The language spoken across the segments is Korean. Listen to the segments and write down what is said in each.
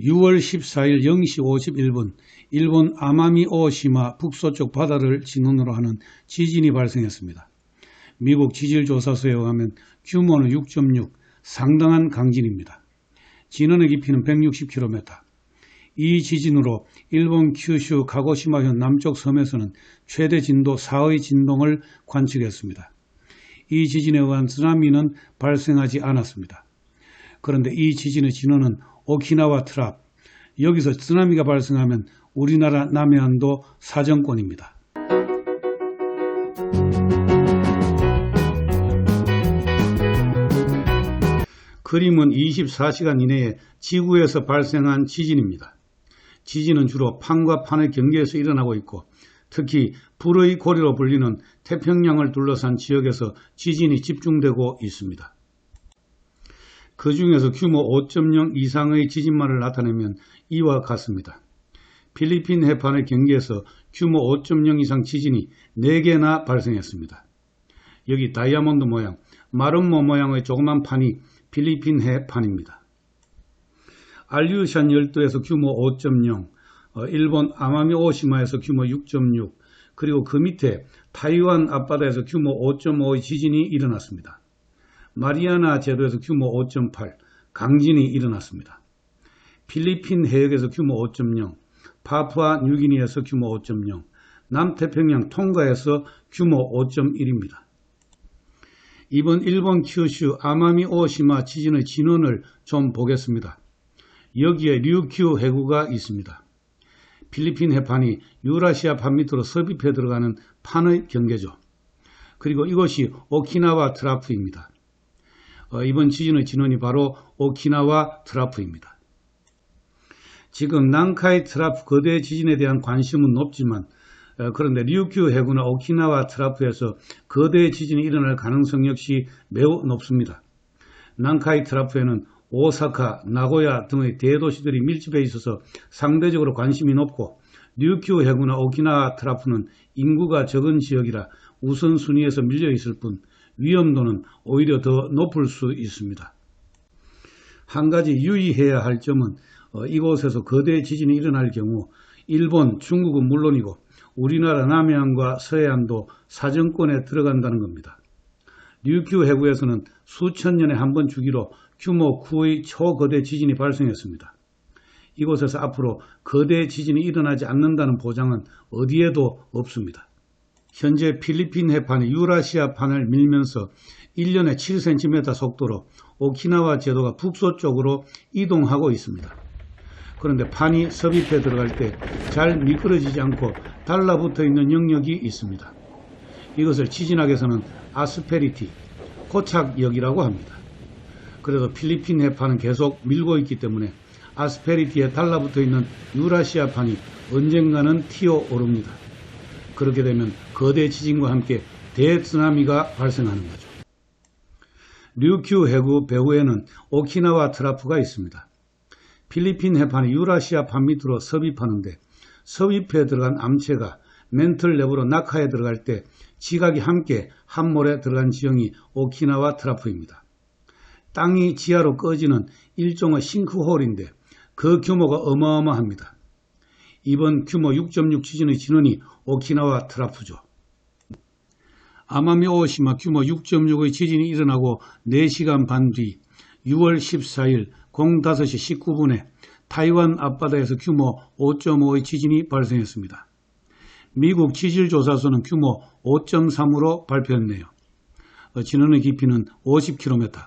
6월 14일 0시 51분 일본 아마미 오시마 북서쪽 바다를 진원으로 하는 지진이 발생했습니다. 미국 지질조사소에 의하면 규모는 6.6 상당한 강진입니다. 진원의 깊이는 160km. 이 지진으로 일본 큐슈 가고시마현 남쪽 섬에서는 최대 진도 4의 진동을 관측했습니다. 이 지진에 의한 쓰나미는 발생하지 않았습니다. 그런데 이 지진의 진원은 오키나와 트랍, 여기서 쓰나미가 발생하면 우리나라 남해안도 사정권입니다. 그림은 24시간 이내에 지구에서 발생한 지진입니다. 지진은 주로 판과 판의 경계에서 일어나고 있고 특히 불의 고리로 불리는 태평양을 둘러싼 지역에서 지진이 집중되고 있습니다. 그 중에서 규모 5.0 이상의 지진만을 나타내면 이와 같습니다. 필리핀 해판의 경계에서 규모 5.0 이상 지진이 4개나 발생했습니다. 여기 다이아몬드 모양, 마름모 모양의 조그만 판이 필리핀 해판입니다. 알류샨 열도에서 규모 5.0, 어, 일본 아마미 오시마에서 규모 6.6, 그리고 그 밑에 타이완 앞바다에서 규모 5.5의 지진이 일어났습니다. 마리아나 제도에서 규모 5.8, 강진이 일어났습니다. 필리핀 해역에서 규모 5.0, 파푸아 뉴기니에서 규모 5.0, 남태평양 통가에서 규모 5.1입니다. 이번 일본 큐슈 아마미 오시마 지진의 진원을 좀 보겠습니다. 여기에 류큐 해구가 있습니다. 필리핀 해판이 유라시아 판 밑으로 섭입해 들어가는 판의 경계죠. 그리고 이것이 오키나와 트라프입니다. 어, 이번 지진의 진원이 바로 오키나와 트라프입니다. 지금 난카이 트라프 거대 지진에 대한 관심은 높지만 어, 그런데 류큐 해구나 오키나와 트라프에서 거대 지진이 일어날 가능성 역시 매우 높습니다. 난카이 트라프에는 오사카, 나고야 등의 대도시들이 밀집해 있어서 상대적으로 관심이 높고 류큐 해구나 오키나와 트라프는 인구가 적은 지역이라 우선순위에서 밀려 있을 뿐 위험도는 오히려 더 높을 수 있습니다. 한 가지 유의해야 할 점은 어, 이곳에서 거대 지진이 일어날 경우 일본, 중국은 물론이고 우리나라 남해안과 서해안도 사정권에 들어간다는 겁니다. 류큐 해구에서는 수천 년에 한 번 주기로 규모 9의 초거대 지진이 발생했습니다. 이곳에서 앞으로 거대 지진이 일어나지 않는다는 보장은 어디에도 없습니다. 현재 필리핀 해판이 유라시아판을 밀면서 1년에 7cm 속도로 오키나와 제도가 북서쪽으로 이동하고 있습니다. 그런데 판이 섭입해 들어갈 때 잘 미끄러지지 않고 달라붙어 있는 영역이 있습니다. 이것을 지진학에서는 아스페리티, 고착역이라고 합니다. 그래서 필리핀 해판은 계속 밀고 있기 때문에 아스페리티에 달라붙어 있는 유라시아판이 언젠가는 튀어 오릅니다. 그렇게 되면 거대 지진과 함께 대쓰나미가 발생하는 거죠. 류큐 해구 배후에는 오키나와 트라프가 있습니다. 필리핀 해판이 유라시아 판 밑으로 섭입하는데 섭입해 들어간 암체가 멘틀 내부로 낙하에 들어갈 때 지각이 함께 함몰에 들어간 지형이 오키나와 트라프입니다. 땅이 지하로 꺼지는 일종의 싱크홀인데 그 규모가 어마어마합니다. 이번 규모 6.6 지진의 진원이 오키나와 트라프죠. 아마미 오시마 규모 6.6의 지진이 일어나고 4시간 반 뒤 6월 14일 05시 19분에 타이완 앞바다에서 규모 5.5의 지진이 발생했습니다. 미국 지질조사소는 규모 5.3으로 발표했네요. 어, 진원의 깊이는 50km,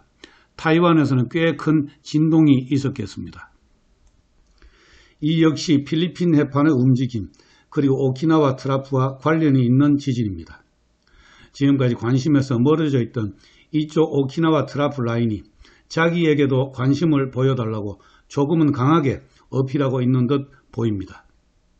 타이완에서는 꽤 큰 진동이 있었겠습니다. 이 역시 필리핀 해판의 움직임, 그리고 오키나와 트라프와 관련이 있는 지진입니다. 지금까지 관심에서 멀어져 있던 이쪽 오키나와 트라프 라인이 자기에게도 관심을 보여달라고 조금은 강하게 어필하고 있는 듯 보입니다.